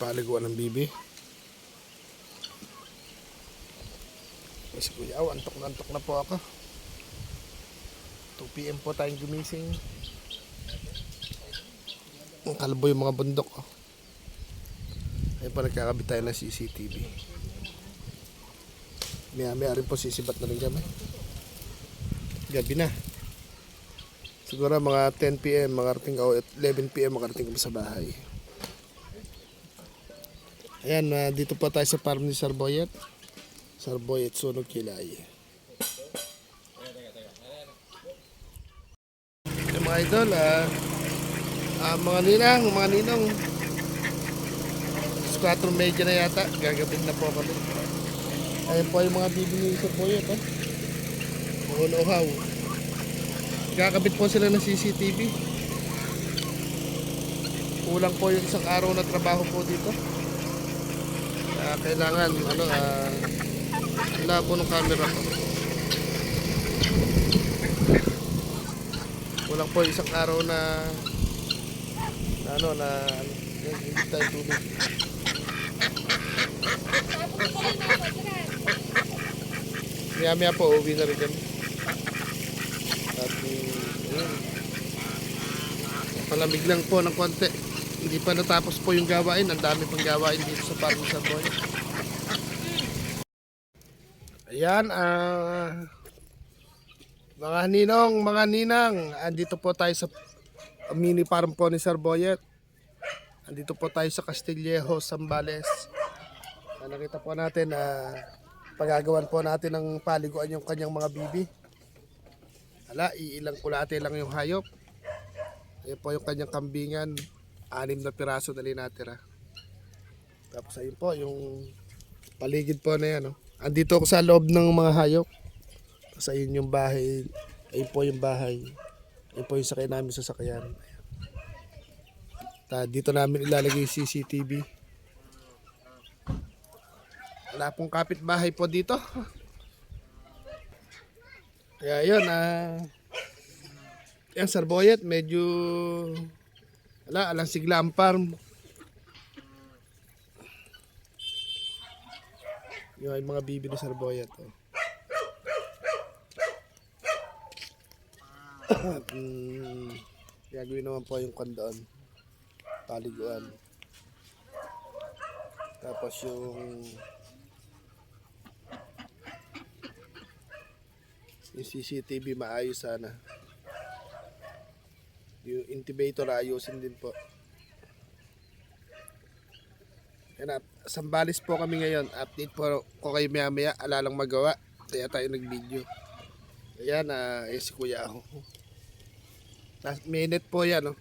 paliguan ng bibi. Kasi kuya, oh, antok na antok na po ako. 2pm po tayong gumising. Ang kalbo yung mga bundok. Oh. Ayun pa nagkakabit tayo ng CCTV. Maya maya rin po sisibat na rin kami. Gabi na. Siguro mga 10pm, makarating ako, 11pm makarating kami sa bahay. Ayan, ah, dito po tayo sa farm ni Sarboyet. Sarboyet, Sunog Kilay. Yung mga idol, ah, ah, mga ninang, mga ninong. 4 medya na yata, gagabin na po kami. Ayan po yung mga bibili sa Sarboyet, oh. Uhaw. Kakabit po sila ng CCTV. Kulang po yung isang araw na trabaho po dito. Kaya kailangan, ano, ah, wala po ng camera ko. Kulang po isang araw na, na ano, na, hindi tayo tubig. Maya maya po, uwi na rin kami. At ayun. Palamig lang po ng konti. Hindi pa natapos po yung gawain. Ang dami pang gawain dito sa Parang Saboy. Ayan, ah... mga ninong, mga ninang, andito po tayo sa mini farm po ni Sir Boyet. Andito po tayo sa Castillejo, Zambales. Ah, nakita po natin na pagagawan po natin ng paliguan yung kanyang mga bibi. Ala, iilang kulate lang yung hayop. Ayan po yung kanyang kambingan. Anim na piraso dali natira. Tapos ayun po, yung paligid po na yan. Oh. Andito ako sa loob ng mga hayop. Tapos ayun yung bahay. Ayun po yung bahay. Ayun po yung sakay namin sa sakayan. Ayan. Ta, dito namin ilalagay yung CCTV. Wala pong kapitbahay po dito. Kaya yun, ah... yan, Sarboyet, medyo... Wala, alang sigla ang farm. Yung ay mga bibi ng Sarboyet. Oh. mm, gagawin naman po yung kondoon. Paliguan. Tapos yung yung CCTV maayos sana. Yung intubator ayusin din po. Yan up. Sambales po kami ngayon. Update po ko kayo maya maya. Alalang magawa. Kaya tayo nag-video. Ayan, ah, eh, si Kuya ako. Last minute po yan, oh.